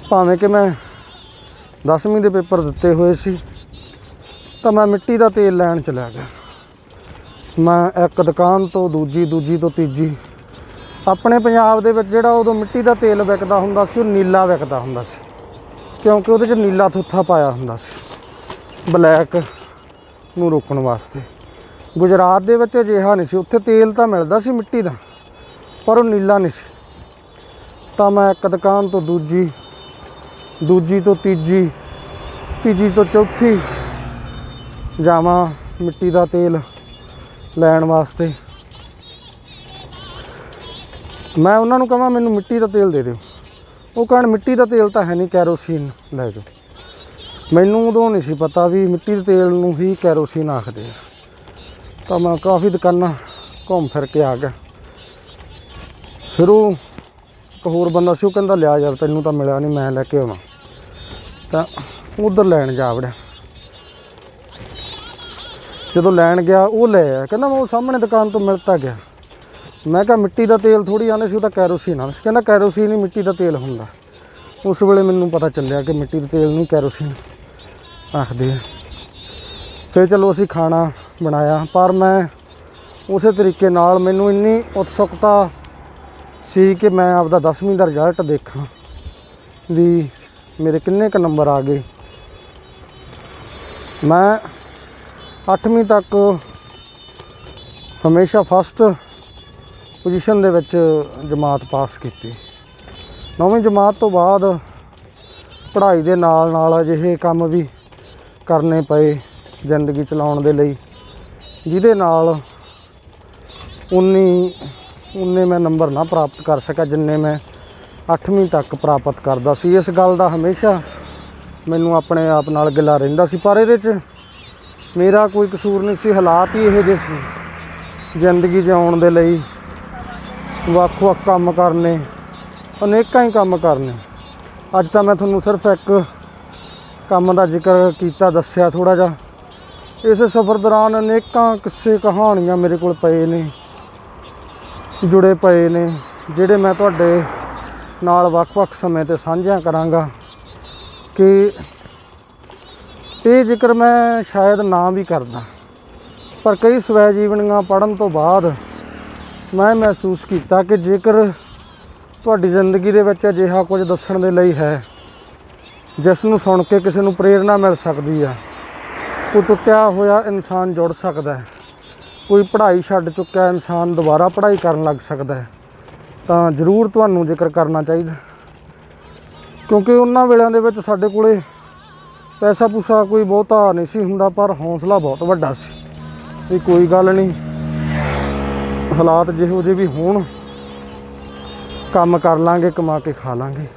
ਭਾਵੇਂ ਕਿ ਮੈਂ 10ਵੀਂ ਦੇ ਪੇਪਰ ਦਿੱਤੇ ਹੋਏ ਸੀ, ਤਾਂ ਮੈਂ ਮਿੱਟੀ ਦਾ ਤੇਲ ਲੈਣ ਚਲਿਆ ਗਿਆ। ਮੈਂ ਇੱਕ ਦੁਕਾਨ ਤੋਂ ਦੂਜੀ ਦੂਜੀ ਤੋਂ ਤੀਜੀ ਆਪਣੇ ਪੰਜਾਬ ਦੇ ਵਿੱਚ ਜਿਹੜਾ ਉਦੋਂ ਮਿੱਟੀ ਦਾ ਤੇਲ ਵਿਕਦਾ ਹੁੰਦਾ ਸੀ, ਉਹ ਨੀਲਾ ਵਿਕਦਾ ਹੁੰਦਾ ਸੀ। ਕਿਉਂਕਿ ਉਹਦੇ 'ਚ ਨੀਲਾ ਥੁੱਥਾ ਪਾਇਆ ਹੁੰਦਾ ਸੀ, ਬਲੈਕ ਨੂੰ ਰੋਕਣ ਵਾਸਤੇ। ਗੁਜਰਾਤ ਦੇ ਵਿੱਚ ਅਜਿਹਾ ਨਹੀਂ ਸੀ, ਉੱਥੇ ਤੇਲ ਤਾਂ ਮਿਲਦਾ ਸੀ ਮਿੱਟੀ ਦਾ, ਪਰ ਉਹ ਨੀਲਾ ਨਹੀਂ ਸੀ। ਤਾਂ ਮੈਂ ਇੱਕ ਦੁਕਾਨ ਤੋਂ ਦੂਜੀ ਦੂਜੀ ਤੋਂ ਤੀਜੀ ਤੀਜੀ ਤੋਂ ਚੌਥੀ ਜਾਵਾਂ ਮਿੱਟੀ ਦਾ ਤੇਲ ਲੈਣ ਵਾਸਤੇ। ਮੈਂ ਉਹਨਾਂ ਨੂੰ ਕਹਾਂ, ਮੈਨੂੰ ਮਿੱਟੀ ਦਾ ਤੇਲ ਦੇ ਦਿਓ। ਉਹ ਕਹਿਣ, ਮਿੱਟੀ ਦਾ ਤੇਲ ਤਾਂ ਹੈ ਨਹੀਂ, ਕੈਰੋਸੀਨ ਲੈ ਜਾਓ। ਮੈਨੂੰ ਉਦੋਂ ਨਹੀਂ ਸੀ ਪਤਾ ਵੀ ਮਿੱਟੀ ਦੇ ਤੇਲ ਨੂੰ ਹੀ ਕੈਰੋਸੀਨ ਆਖਦੇ ਆ। ਤਾਂ ਮੈਂ ਕਾਫੀ ਦੁਕਾਨਾਂ ਘੁੰਮ ਫਿਰ ਕੇ ਆ ਗਿਆ। ਫਿਰ ਉਹ ਇੱਕ ਹੋਰ ਬੰਦਾ ਸੀ, ਉਹ ਕਹਿੰਦਾ, ਲਿਆ ਯਾਰ, ਤੈਨੂੰ ਤਾਂ ਮਿਲਿਆ ਨਹੀਂ, ਮੈਂ ਲੈ ਕੇ ਆਵਾਂ ਤਾਂ ਉਧਰ ਲੈਣ ਜਾ ਵੜਿਆ। ਜਦੋਂ ਲੈਣ ਗਿਆ, ਉਹ ਲੈ ਆਇਆ। ਕਹਿੰਦਾ, ਮੈਂ ਉਹ ਸਾਹਮਣੇ ਦੁਕਾਨ ਤੋਂ ਮਿਲਤਾ ਗਿਆ। ਮੈਂ ਕਿਹਾ ਮਿੱਟੀ ਦਾ ਤੇਲ ਥੋੜੀ ਆਂਦੇ ਸੀ, ਉਹ ਤਾਂ ਕੈਰੋਸੀਨ ਆ ਕਹਿੰਦਾ ਕੈਰੋਸੀਨ ਹੀ ਮਿੱਟੀ ਦਾ ਤੇਲ ਹੁੰਦਾ। ਉਸ ਵੇਲੇ ਮੈਨੂੰ ਪਤਾ ਚੱਲਿਆ ਕਿ ਮਿੱਟੀ ਦੇ ਤੇਲ ਨੂੰ ਕੈਰੋਸੀਨ। ਆਖਦੇ ਆ। ਫਿਰ ਚਲੋ ਅਸੀਂ ਖਾਣਾ ਬਣਾਇਆ। ਪਰ ਮੈਂ ਉਸੇ ਤਰੀਕੇ ਨਾਲ ਮੈਨੂੰ ਇੰਨੀ ਉਤਸੁਕਤਾ ਸੀ ਕਿ ਮੈਂ ਆਪਦਾ 10ਵੀਂ ਦਾ ਰਿਜ਼ਲਟ ਦੇਖਾਂ ਵੀ ਮੇਰੇ ਕਿੰਨੇ ਕ ਨੰਬਰ ਆ ਗਏ। ਮੈਂ 8ਵੀਂ ਤੱਕ ਹਮੇਸ਼ਾ ਫਸਟ ਪੋਜੀਸ਼ਨ ਦੇ ਵਿੱਚ ਜਮਾਤ ਪਾਸ ਕੀਤੀ। ਨੌਵੀਂ ਜਮਾਤ ਤੋਂ ਬਾਅਦ ਪੜ੍ਹਾਈ ਦੇ ਨਾਲ ਨਾਲ ਅਜਿਹੇ ਕੰਮ ਵੀ ਕਰਨੇ ਪਏ ਜ਼ਿੰਦਗੀ ਚਲਾਉਣ ਦੇ ਲਈ, ਜਿਹਦੇ ਨਾਲ ਉਨੀ, ਉਨੇ ਮੈਂ ਨੰਬਰ ਨਾ ਪ੍ਰਾਪਤ ਕਰ ਸਕਿਆ ਜਿੰਨੇ ਮੈਂ 8ਵੀਂ ਤੱਕ ਪ੍ਰਾਪਤ ਕਰਦਾ ਸੀ। ਇਸ ਗੱਲ ਦਾ ਹਮੇਸ਼ਾ ਮੈਨੂੰ ਆਪਣੇ ਆਪ ਨਾਲ ਗਿਲਾ ਰਹਿੰਦਾ ਸੀ, ਪਰ ਇਹਦੇ 'ਚ ਮੇਰਾ ਕੋਈ ਕਸੂਰ ਨਹੀਂ ਸੀ, ਹਾਲਾਤ ਹੀ ਇਹੋ ਜਿਹੇ ਸੀ ਜ਼ਿੰਦਗੀ ਜਿਉਣ ਦੇ ਲਈ। ਵੱਖ-ਵੱਖ ਕੰਮ ਕਰਨੇ, ਅਨੇਕਾਂ ਹੀ ਕੰਮ ਕਰਨੇ। ਅੱਜ ਤਾਂ ਮੈਂ ਤੁਹਾਨੂੰ ਸਿਰਫ ਇੱਕ ਕੰਮ ਦਾ ਜ਼ਿਕਰ ਕੀਤਾ, ਦੱਸਿਆ ਥੋੜਾ ਜਿਹਾ। ਇਸ ਸਫ਼ਰ ਦੌਰਾਨ ਅਨੇਕਾਂ ਕਿੱਸੇ ਕਹਾਣੀਆਂ ਮੇਰੇ ਕੋਲ ਪਏ ਨੇ, ਜੁੜੇ ਪਏ ਨੇ, ਜਿਹੜੇ ਮੈਂ ਤੁਹਾਡੇ ਨਾਲ ਵੱਖ-ਵੱਖ ਸਮੇਂ ਤੇ ਸਾਂਝਿਆ ਕਰਾਂਗਾ ਕਿ ਇਹ ਜ਼ਿਕਰ ਮੈਂ ਸ਼ਾਇਦ ਨਾ ਵੀ ਕਰਦਾ। ਪਰ ਕਈ ਸਵੈ ਜੀਵਨੀਆਂ ਪੜ੍ਹਨ ਤੋਂ ਬਾਅਦ ਮੈਂ ਮਹਿਸੂਸ ਕੀਤਾ ਕਿ ਜੇਕਰ ਤੁਹਾਡੀ ਜ਼ਿੰਦਗੀ ਦੇ ਵਿੱਚ ਅਜਿਹਾ ਕੁਝ ਦੱਸਣ ਦੇ ਲਈ ਹੈ, ਜਿਸ ਨੂੰ ਸੁਣ ਕੇ ਕਿਸੇ ਨੂੰ ਪ੍ਰੇਰਣਾ ਮਿਲ ਸਕਦੀ ਆ, ਕੋਈ ਟੁੱਟਿਆ ਹੋਇਆ ਇਨਸਾਨ ਜੁੜ ਸਕਦਾ ਹੈ, ਕੋਈ ਪੜ੍ਹਾਈ ਛੱਡ ਚੁੱਕਿਆ ਇਨਸਾਨ ਦੁਬਾਰਾ ਪੜ੍ਹਾਈ ਕਰਨ ਲੱਗ ਸਕਦਾ ਹੈ, ਤਾਂ ਜ਼ਰੂਰ ਤੁਹਾਨੂੰ ਜ਼ਿਕਰ ਕਰਨਾ ਚਾਹੀਦਾ ਕਿਉਂਕਿ ਉਹਨਾਂ ਵੇਲਿਆਂ ਦੇ ਵਿੱਚ ਸਾਡੇ ਕੋਲੇ ਪੈਸਾ ਪੂਸਾ ਕੋਈ ਬਹੁਤਾ ਨਹੀਂ ਸੀ ਹੁੰਦਾ, ਪਰ ਹੌਸਲਾ ਬਹੁਤ ਵੱਡਾ ਸੀ। ਵੀ ਕੋਈ ਗੱਲ ਨਹੀਂ ਹਾਲਾਤ ਜਿਹੋ ਜਿਹੇ ਵੀ ਹੋਣ, ਕੰਮ ਕਰ ਲਾਂਗੇ, ਕਮਾ ਕੇ ਖਾ ਲਾਂਗੇ।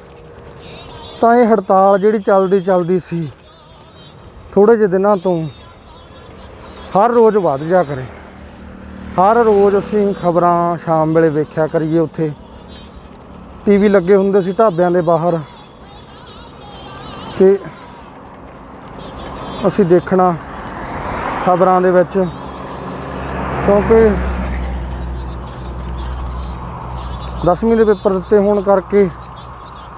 ਤਾਂ ਇਹ ਹੜਤਾਲ ਜਿਹੜੀ ਚੱਲਦੀ ਚੱਲਦੀ ਸੀ ਥੋੜੇ ਜਿਹੇ ਦਿਨਾਂ ਤੋਂ ਹਰ ਰੋਜ਼ ਵੱਧ ਜਾ ਕਰੇ। ਹਰ ਰੋਜ਼ ਅਸੀਂ ਖਬਰਾਂ ਸ਼ਾਮ ਵੇਲੇ ਵੇਖਿਆ ਕਰੀਏ ਉੱਥੇ। ਟੀਵੀ ਲੱਗੇ ਹੁੰਦੇ ਸੀ ਢਾਬਿਆਂ ਦੇ ਬਾਹਰ ਕਿ ਅਸੀਂ ਦੇਖਣਾ ਖਬਰਾਂ ਦੇ ਵਿੱਚ ਕਿਉਂਕਿ ਦਸਵੀਂ ਦੇ ਪੇਪਰ ਦਿੱਤੇ ਹੋਣ ਕਰਕੇ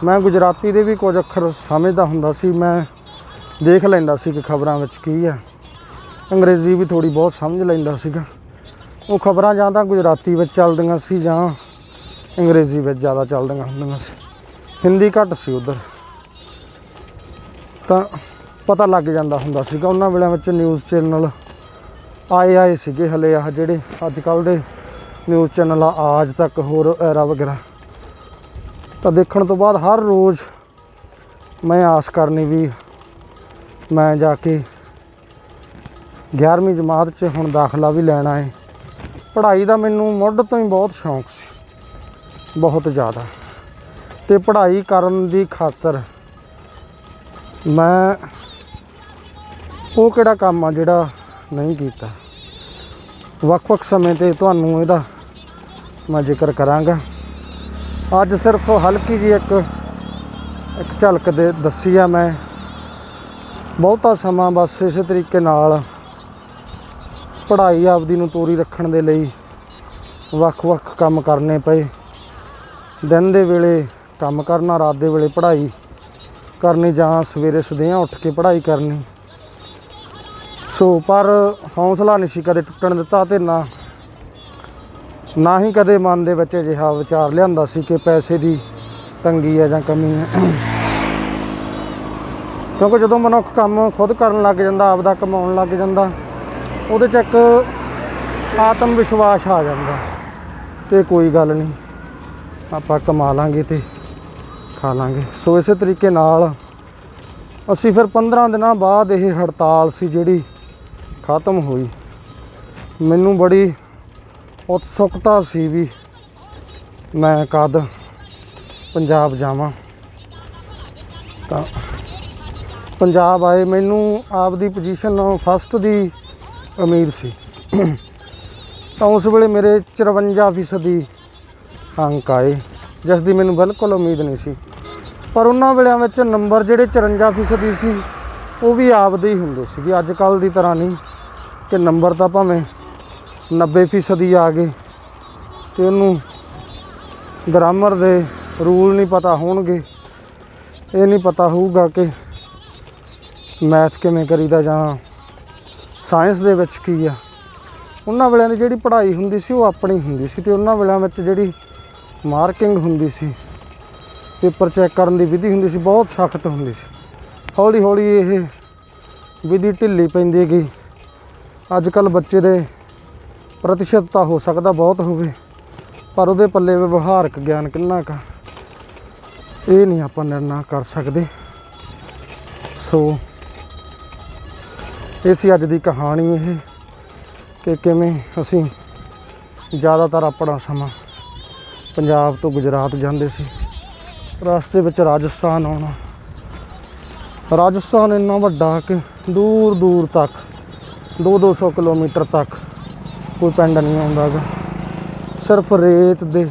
ਮੈਂ ਗੁਜਰਾਤੀ ਦੇ ਵੀ ਕੁਝ ਅੱਖਰ ਸਮਝਦਾ ਹੁੰਦਾ ਸੀ। ਮੈਂ ਦੇਖ ਲੈਂਦਾ ਸੀ ਕਿ ਖਬਰਾਂ ਵਿੱਚ ਕੀ ਆ। ਅੰਗਰੇਜ਼ੀ ਵੀ ਥੋੜੀ ਬਹੁਤ ਸਮਝ ਲੈਂਦਾ ਸੀਗਾ। ਉਹ ਖਬਰਾਂ ਜਾਂ ਤਾਂ ਗੁਜਰਾਤੀ ਵਿੱਚ ਚੱਲਦੀਆਂ ਸੀ ਜਾਂ ਅੰਗਰੇਜ਼ੀ ਵਿੱਚ ਜ਼ਿਆਦਾ ਚੱਲਦੀਆਂ ਹੁੰਦੀਆਂ ਸੀ। ਹਿੰਦੀ ਘੱਟ ਸੀ ਉਧਰ। ਤਾਂ ਪਤਾ ਲੱਗ ਜਾਂਦਾ ਹੁੰਦਾ ਸੀਗਾ। ਉਹਨਾਂ ਵੇਲਿਆਂ ਵਿੱਚ ਨਿਊਜ਼ ਚੈਨਲ ਆਏ ਆਏ ਸੀਗੇ ਹਲੇ ਆ ਜਿਹੜੇ ਅੱਜ ਕੱਲ ਦੇ ਨਿਊਜ਼ ਚੈਨਲ ਆ, ਆਜ ਤੱਕ ਹੋਰ ਐਰਾ ਵਗੈਰਾ। ਤਾਂ ਦੇਖਣ ਤੋਂ ਬਾਅਦ ਹਰ ਰੋਜ਼ ਮੈਂ ਆਸ ਕਰਨੀ ਵੀ ਮੈਂ ਜਾ ਕੇ 11ਵੀਂ ਜਮਾਤ 'ਚ ਹੁਣ ਦਾਖਲਾ ਵੀ ਲੈਣਾ ਹੈ ਪੜ੍ਹਾਈ ਦਾ ਮੈਨੂੰ ਮੁੱਢ ਤੋਂ ਹੀ ਬਹੁਤ ਸ਼ੌਂਕ ਸੀ, ਬਹੁਤ ਜ਼ਿਆਦਾ। ਤੇ ਪੜ੍ਹਾਈ ਕਰਨ ਦੀ ਖਾਤਰ ਮੈਂ ਉਹ ਕਿਹੜਾ ਕੰਮ ਆ ਜਿਹੜਾ ਨਹੀਂ ਕੀਤਾ? ਵੱਖ-ਵੱਖ ਸਮੇਂ ਤੇ ਤੁਹਾਨੂੰ ਇਹਦਾ ਮੈਂ ਜ਼ਿਕਰ ਕਰਾਂਗਾ। ਅੱਜ ਸਿਰਫ ਹਲਕੀ ਜੀ ਇੱਕ ਇੱਕ ਝਲਕ ਦੇ ਦੱਸੀ ਆ ਮੈਂ। ਬਹੁਤਾ ਸਮਾਂ ਬਸ ਇਸੇ ਤਰੀਕੇ ਨਾਲ ਪੜ੍ਹਾਈ ਆਪਦੀ ਨੂੰ ਤੋਰੀ ਰੱਖਣ ਦੇ ਲਈ ਵੱਖ-ਵੱਖ ਕੰਮ ਕਰਨੇ ਪਏ। ਦਿਨ ਦੇ ਵੇਲੇ ਕੰਮ ਕਰਨਾ, ਰਾਤ ਦੇ ਵੇਲੇ ਪੜ੍ਹਾਈ ਕਰਨੀ ਜਾਂ ਸਵੇਰੇ ਸਦਿਆਂ ਉੱਠ ਕੇ ਪੜ੍ਹਾਈ ਕਰਨੀ। ਸੋ ਪਰ ਹੌਸਲਾ ਨਹੀਂ ਸੀ ਕਦੇ ਟੁੱਟਣ ਦਿੱਤਾ ਤੇ ਨਾ ਨਾ ਹੀ ਕਦੇ ਮਨ ਦੇ ਵਿੱਚ ਅਜਿਹਾ ਵਿਚਾਰ ਲਿਆਂਦਾ ਸੀ ਕਿ ਪੈਸੇ ਦੀ ਤੰਗੀ ਹੈ ਜਾਂ ਕਮੀ ਹੈ। ਕਿਉਂਕਿ ਜਦੋਂ ਮਨੁੱਖ ਕੰਮ ਖੁਦ ਕਰਨ ਲੱਗ ਜਾਂਦਾ, ਆਪਦਾ ਕਮਾਉਣ ਲੱਗ ਜਾਂਦਾ, ਉਹਦੇ ਚ ਇੱਕ ਆਤਮ ਵਿਸ਼ਵਾਸ ਆ ਜਾਂਦਾ ਤੇ ਕੋਈ ਗੱਲ ਨਹੀਂ, ਆਪਾਂ ਕਮਾ ਲਾਂਗੇ ਤੇ ਖਾ ਲਾਂਗੇ। ਸੋ ਇਸੇ ਤਰੀਕੇ ਨਾਲ ਅਸੀਂ ਫਿਰ 15 ਦਿਨਾਂ ਬਾਅਦ ਇਹ ਹੜਤਾਲ ਸੀ ਜਿਹੜੀ ਖਤਮ ਹੋਈ। ਮੈਨੂੰ ਬੜੀ ਉਤਸੁਕਤਾ ਸੀ ਵੀ ਮੈਂ ਕਦ ਪੰਜਾਬ ਜਾਵਾਂ। ਤਾਂ ਪੰਜਾਬ ਆਏ ਮੈਨੂੰ ਆਪ ਦੀ ਪੋਜੀਸ਼ਨ ਫਸਟ ਦੀ ਉਮੀਦ ਸੀ। ਤਾਂ ਉਸ ਵੇਲੇ ਮੇਰੇ 54 ਫੀਸਦੀ ਅੰਕ ਆਏ, ਜਿਸ ਦੀ ਮੈਨੂੰ ਬਿਲਕੁਲ ਉਮੀਦ ਨਹੀਂ ਸੀ। ਪਰ ਉਹਨਾਂ ਵੇਲਿਆਂ ਵਿੱਚ ਨੰਬਰ ਜਿਹੜੇ 54 ਫੀਸਦੀ ਸੀ, ਉਹ ਵੀ ਆਪਦੇ ਹੀ ਹੁੰਦੇ ਸੀਗੇ ਅੱਜ ਕੱਲ ਦੀ ਤਰ੍ਹਾਂ ਨਹੀਂ ਕਿ ਨੰਬਰ ਤਾਂ ਭਾਵੇਂ 90 ਫੀਸਦੀ ਆ ਗਏ ਤੇ ਉਹਨੂੰ ਗ੍ਰਾਮਰ ਦੇ ਰੂਲ ਨਹੀਂ ਪਤਾ ਹੋਣਗੇ। ਇਹ ਨਹੀਂ ਪਤਾ ਹੋਊਗਾ ਕਿ ਮੈਥ ਕਿਵੇਂ ਕਰੀਦਾ ਜਾਂ ਸਾਇੰਸ ਦੇ ਵਿੱਚ ਕੀ ਆ। ਉਹਨਾਂ ਵੇਲਿਆਂ ਦੀ ਜਿਹੜੀ ਪੜ੍ਹਾਈ ਹੁੰਦੀ ਸੀ ਉਹ ਆਪਣੀ ਹੁੰਦੀ ਸੀ ਤੇ ਉਹਨਾਂ ਵੇਲਿਆਂ ਵਿੱਚ ਜਿਹੜੀ ਮਾਰਕਿੰਗ ਹੁੰਦੀ ਸੀ, ਪੇਪਰ ਚੈੱਕ ਕਰਨ ਦੀ ਵਿਧੀ ਹੁੰਦੀ ਸੀ, ਬਹੁਤ ਸਖਤ ਹੁੰਦੀ ਸੀ। ਹੌਲੀ ਹੌਲੀ ਇਹ ਵਿਧੀ ਢਿੱਲੀ ਪੈਂਦੀ ਗਈ। ਅੱਜ ਕੱਲ ਬੱਚੇ ਦੇ ਪ੍ਰਤੀਸ਼ਤ ਤਾਂ ਹੋ ਸਕਦਾ ਬਹੁਤ ਹੋਵੇ, ਪਰ ਉਹਦੇ ਪੱਲੇ ਵਿਵਹਾਰਕ ਗਿਆਨ ਕਿੰਨਾ ਕਾ ਇਹ ਨਹੀਂ ਆਪਾਂ ਨਿਰਣਾ ਕਰ ਸਕਦੇ। ਸੋ ਇਹ ਸੀ ਅੱਜ ਦੀ ਕਹਾਣੀ ਇਹ, ਕਿ ਕਿਵੇਂ ਅਸੀਂ ਜ਼ਿਆਦਾਤਰ ਆਪਣਾ ਸਮਾਂ ਪੰਜਾਬ ਤੋਂ ਗੁਜਰਾਤ ਜਾਂਦੇ ਸੀ। ਰਸਤੇ ਵਿੱਚ ਰਾਜਸਥਾਨ ਆਉਣਾ। ਰਾਜਸਥਾਨ ਇੰਨਾ ਵੱਡਾ ਕਿ ਦੂਰ ਦੂਰ ਤੱਕ 2-200 ਕਿਲੋਮੀਟਰ ਤੱਕ ਕੋਈ ਪਿੰਡ ਨਹੀਂ ਆਉਂਦਾ ਗਾ। ਸਿਰਫ ਰੇਤ ਦੇ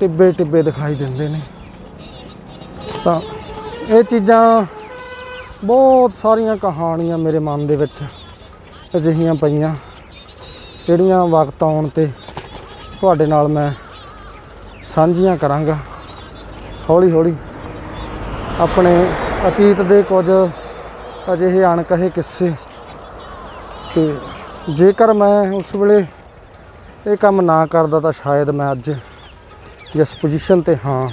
ਟਿੱਬੇ ਟਿੱਬੇ ਦਿਖਾਈ ਦਿੰਦੇ ਨੇ। ਤਾਂ ਇਹ ਚੀਜ਼ਾਂ ਬਹੁਤ ਸਾਰੀਆਂ ਕਹਾਣੀਆਂ ਮੇਰੇ ਮਨ ਦੇ ਵਿੱਚ ਅਜਿਹੀਆਂ ਪਈਆਂ, ਜਿਹੜੀਆਂ ਵਕਤ ਆਉਣ ਤੇ ਤੁਹਾਡੇ ਨਾਲ ਮੈਂ ਸਾਂਝੀਆਂ ਕਰਾਂਗਾ। ਹੌਲੀ ਹੌਲੀ ਆਪਣੇ ਅਤੀਤ ਦੇ ਕੁਝ ਅਜਿਹੇ ਅਣਕਹੇ ਕਿੱਸੇ ਤੇ ਜੇਕਰ ਮੈਂ ਉਸ ਵੇਲੇ ਇਹ ਕੰਮ ਨਾ ਕਰਦਾ ਤਾਂ ਸ਼ਾਇਦ ਮੈਂ ਅੱਜ ਜਿਸ ਪੋਜੀਸ਼ਨ ਤੇ ਹਾਂ,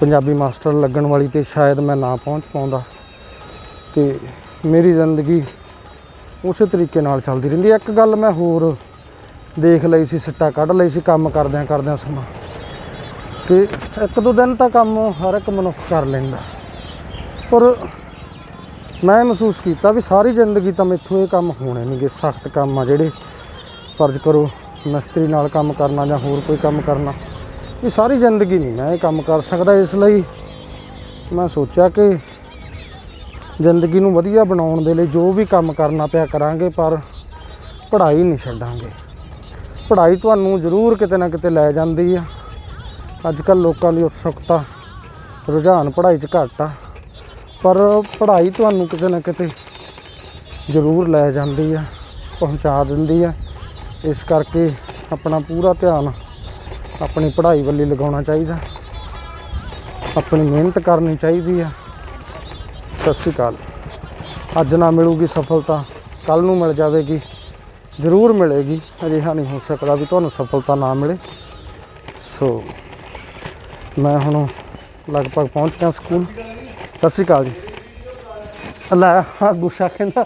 ਪੰਜਾਬੀ ਮਾਸਟਰ ਲੱਗਣ ਵਾਲੀ ਤੇ ਸ਼ਾਇਦ ਮੈਂ ਨਾ ਪਹੁੰਚ ਪਾਉਂਦਾ ਤੇ ਮੇਰੀ ਜ਼ਿੰਦਗੀ ਉਸੇ ਤਰੀਕੇ ਨਾਲ ਚੱਲਦੀ ਰਹਿੰਦੀ। ਇੱਕ ਗੱਲ ਮੈਂ ਹੋਰ ਦੇਖ ਲਈ ਸੀ, ਸਿੱਟਾ ਕੱਢ ਲਈ ਸੀ ਕੰਮ ਕਰਦਿਆਂ ਕਰਦਿਆਂ ਸਮਾਂ ਕਿ ਇੱਕ ਦੋ ਦਿਨ ਤਾਂ ਕੰਮ ਹਰ ਇੱਕ ਮਨੁੱਖ ਕਰ ਲੈਂਦਾ। ਪਰ ਮੈਂ ਮਹਿਸੂਸ ਕੀਤਾ ਵੀ ਸਾਰੀ ਜ਼ਿੰਦਗੀ ਤਾਂ ਮੈਥੋਂ ਇਹ ਕੰਮ ਹੋਣੇ ਨਹੀਂਗੇ ਸਖਤ ਕੰਮ ਆ ਜਿਹੜੇ। ਫਰਜ਼ ਕਰੋ ਮਿਸਤਰੀ ਨਾਲ ਕੰਮ ਕਰਨਾ ਜਾਂ ਹੋਰ ਕੋਈ ਕੰਮ ਕਰਨਾ। ਵੀ ਸਾਰੀ ਜ਼ਿੰਦਗੀ ਨਹੀਂ ਮੈਂ ਇਹ ਕੰਮ ਕਰ ਸਕਦਾ ਇਸ ਲਈ। ਮੈਂ ਸੋਚਿਆ ਕਿ ਜ਼ਿੰਦਗੀ ਨੂੰ ਵਧੀਆ ਬਣਾਉਣ ਦੇ ਲਈ ਜੋ ਵੀ ਕੰਮ ਕਰਨਾ ਪਿਆ ਕਰਾਂਗੇ, ਪਰ ਪੜ੍ਹਾਈ ਨਹੀਂ ਛੱਡਾਂਗੇ। ਪੜ੍ਹਾਈ ਤੁਹਾਨੂੰ ਜ਼ਰੂਰ ਕਿਤੇ ਨਾ ਕਿਤੇ ਲੈ ਜਾਂਦੀ ਆ। ਅੱਜ ਕੱਲ ਲੋਕਾਂ ਦੀ ਉਤਸੁਕਤਾ ਰੁਝਾਨ ਪੜ੍ਹਾਈ 'ਚ ਘੱਟ ਆ। ਪਰ ਪੜ੍ਹਾਈ ਤੁਹਾਨੂੰ ਕਿਤੇ ਨਾ ਕਿਤੇ ਜ਼ਰੂਰ ਲੈ ਜਾਂਦੀ ਆ, ਪਹੁੰਚਾ ਦਿੰਦੀ ਆ। ਇਸ ਕਰਕੇ ਆਪਣਾ ਪੂਰਾ ਧਿਆਨ ਆਪਣੀ ਪੜ੍ਹਾਈ ਵੱਲ ਲਗਾਉਣਾ ਚਾਹੀਦਾ। ਆਪਣੀ ਮਿਹਨਤ ਕਰਨੀ ਚਾਹੀਦੀ ਆ। ਸਤਿ ਸ਼੍ਰੀ ਅਕਾਲ। ਅੱਜ ਨਾ ਮਿਲੂਗੀ ਸਫਲਤਾ ਕੱਲ ਨੂੰ ਮਿਲ ਜਾਵੇਗੀ, ਜ਼ਰੂਰ ਮਿਲੇਗੀ। ਅਜਿਹਾ ਨਹੀਂ ਹੋ ਸਕਦਾ ਵੀ ਤੁਹਾਨੂੰ ਸਫਲਤਾ ਨਾ ਮਿਲੇ। ਸੋ ਮੈਂ ਹੁਣ ਲਗਭਗ ਪਹੁੰਚ ਗਿਆ ਸਕੂਲ। ਸਤਿ ਸ਼੍ਰੀ ਅਕਾਲ ਜੀ। ਲੈ ਆ ਗੁਸ਼ਾ ਕਹਿੰਦਾ,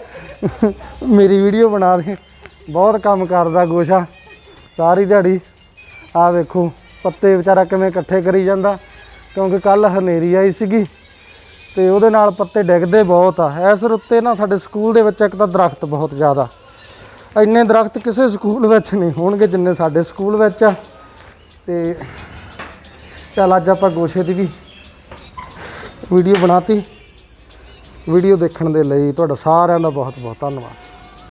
ਮੇਰੀ ਵੀਡੀਓ ਬਣਾ ਦੇ। ਬਹੁਤ ਕੰਮ ਕਰਦਾ ਗੋਸ਼ਾ, ਸਾਰੀ ਦਿਹਾੜੀ। ਆ ਵੇਖੋ, ਪੱਤੇ ਵਿਚਾਰਾ ਕਿਵੇਂ ਇਕੱਠੇ ਕਰੀ ਜਾਂਦਾ, ਕਿਉਂਕਿ ਕੱਲ ਹਨੇਰੀ ਆਈ ਸੀਗੀ, ਤੇ ਉਹਦੇ ਨਾਲ ਪੱਤੇ ਡਿੱਗਦੇ ਬਹੁਤ ਆ। ਇਸ ਰੁੱਤੇ ਨਾ ਸਾਡੇ ਸਕੂਲ ਦੇ ਵਿੱਚ ਇੱਕ ਤਾਂ ਦਰਖਤ ਬਹੁਤ ਜ਼ਿਆਦਾ। ਇੰਨੇ ਦਰਖਤ ਕਿਸੇ ਸਕੂਲ ਵਿੱਚ ਨਹੀਂ ਹੋਣਗੇ ਜਿੰਨੇ ਸਾਡੇ ਸਕੂਲ ਵਿੱਚ ਆ। ਤੇ ਚੱਲ ਅੱਜ ਆਪਾਂ ਗੋਸ਼ੇ ਦੀ ਵੀ ਵੀਡੀਓ ਬਣਾਤੀ ਵੀਡੀਓ ਦੇਖਣ ਦੇ ਲਈ ਤੁਹਾਡਾ ਸਾਰਿਆਂ ਦਾ ਬਹੁਤ ਬਹੁਤ ਧੰਨਵਾਦ।